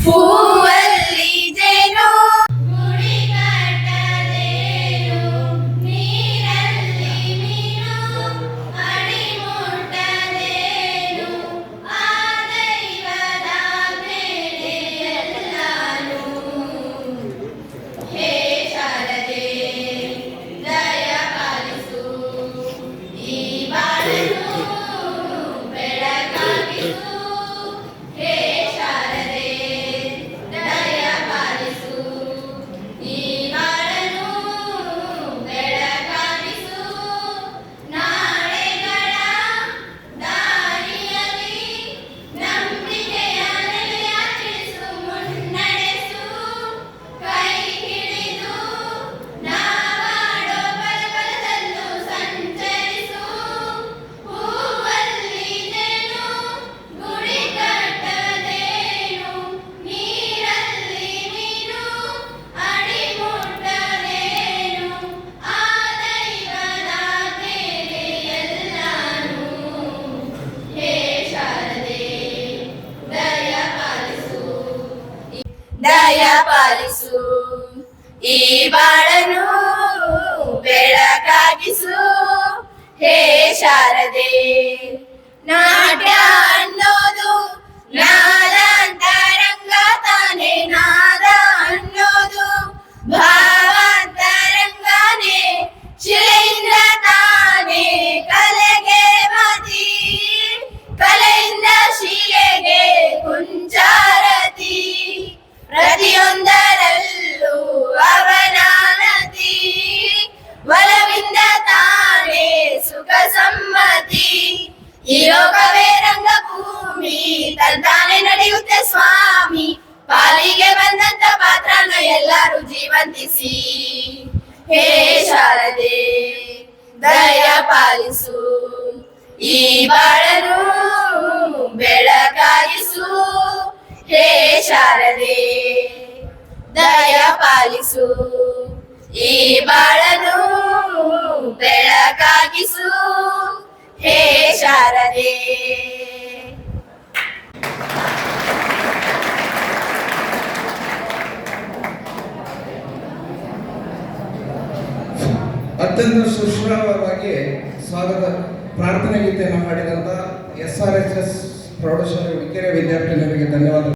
Phú ಪಾಲಿಸು ಈ ಬಾಳನು ಬೆಳಕಾಗಿಸು. ಹೇ ಶಾರದೆ ನಾಟ್ಯ ಅನ್ನೋದು ಪ್ರತಿಯೊಂದರಲ್ಲೂ ಅವನಾನತಿ. ಒಲವಿಂದ ತಾನೇ ಸುಖ ಸಮ್ಮತಿ ಈ ಲೋಕವೇ ರಂಗಭೂಮಿ, ತಂತಾನೆ ನಡೆಯುತ್ತೆ ಸ್ವಾಮಿ. ಪಾಲಿಗೆ ಬಂದಂತ ಪಾತ್ರನ ಎಲ್ಲರೂ ಜೀವಂತಿಸಿ. ಹೇ ಶಾರದೆ, ದಯ ಪಾಲಿಸು. ಈ ಬಾಳನು ಬೆಳಕಾಗಿಸು. ಹೇ ಶಾರದೆ, ದಯ ಪಾಲಿಸು. ಈ ಬಾಳನು ಬೆಳಕಾಗಿಸು ಹೇ ಶಾರದೆ. ಅತ್ಯಂತ ಸುಶ್ರಾವವಾಗಿ ಸ್ವಾಗತ. ಪ್ರಾರ್ಥನೆ ಗೀತೆಯನ್ನು ಹಾಡಿದಂಥ ಎಸ್ ಆರ್ ಎಚ್ ಎಸ್ ಪ್ರೌಢಶಾಲೆ ವಿಕೆರೆ ವಿದ್ಯಾರ್ಥಿನಿಯರಿಗೆ ಧನ್ಯವಾದ.